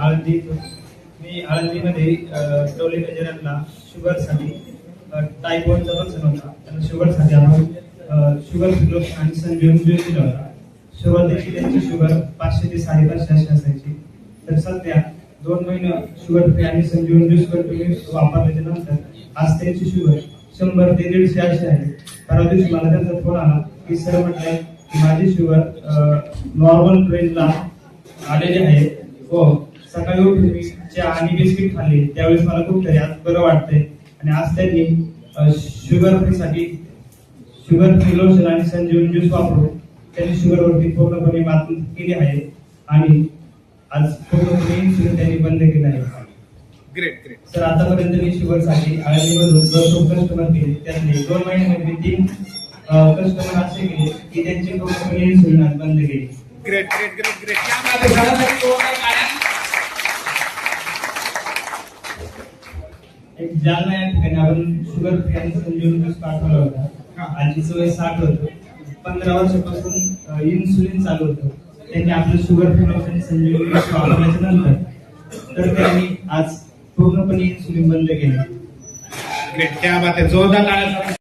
आळंदी मी आळंदीमध्ये टोले गजरांना शुगरसाठी टाईप वनचा पण होता. त्यांना शुगरसाठी आपण शुगर फ्लोस आणि संजीवन ज्यूस दिला होता. सुरुवातीची त्यांची शुगर पाचशे ते साडेपाचशे अशी असायची. तर सध्या दोन महिने शुगर फ्री आणि संजीवन ज्यूस कंटिन्यू वापरल्याच्या नंतर आज त्यांची शुगर शंभर ते दीडशे अशी आहे. परवा दिवशी मला त्यांचा फोन आला की सर म्हटलंय माझी शुगर नॉर्मल रेंजला आलेली आहे. हो सकाळी उठून मी चहा आणि बिस्किट खाल्ली. त्यावेळेस मला खूप तरी आज बरं वाटतंय. आणि आज त्यांनी शुगर फ्री साठी शुगर फ्री लोशन आणि संजीवन ज्यूस वापरून त्यांनी शुगर वरती पूर्णपणे मात केली आहे. आणि आज पूर्णपणे इन्सुलिन त्यांनी बंद केलं आहे. ग्रेट ग्रेट सर आतापर्यंत मी शुगरसाठी आळंदीमधून भरपूर कस्टमर केले त्यातले दोन महिन्यामध्ये तीन कस्टमर असे केले की त्यांची आज बंद केली. Great great great great. एक जालना या ठिकाणी आपण शुगर फ्री संजीवन पाठवला होता. आजी सवय साठ होतं. पंधरा वर्षापासून इन्सुलिन चालू होतं. त्यांनी आपलं शुगर फ्री आणि संजीवन वापरल्याच्या नंतर तर त्यांनी आज पूर्णपणे इन्सुलिन बंद केलं. ग्रेट क्या बात आहे जोरदार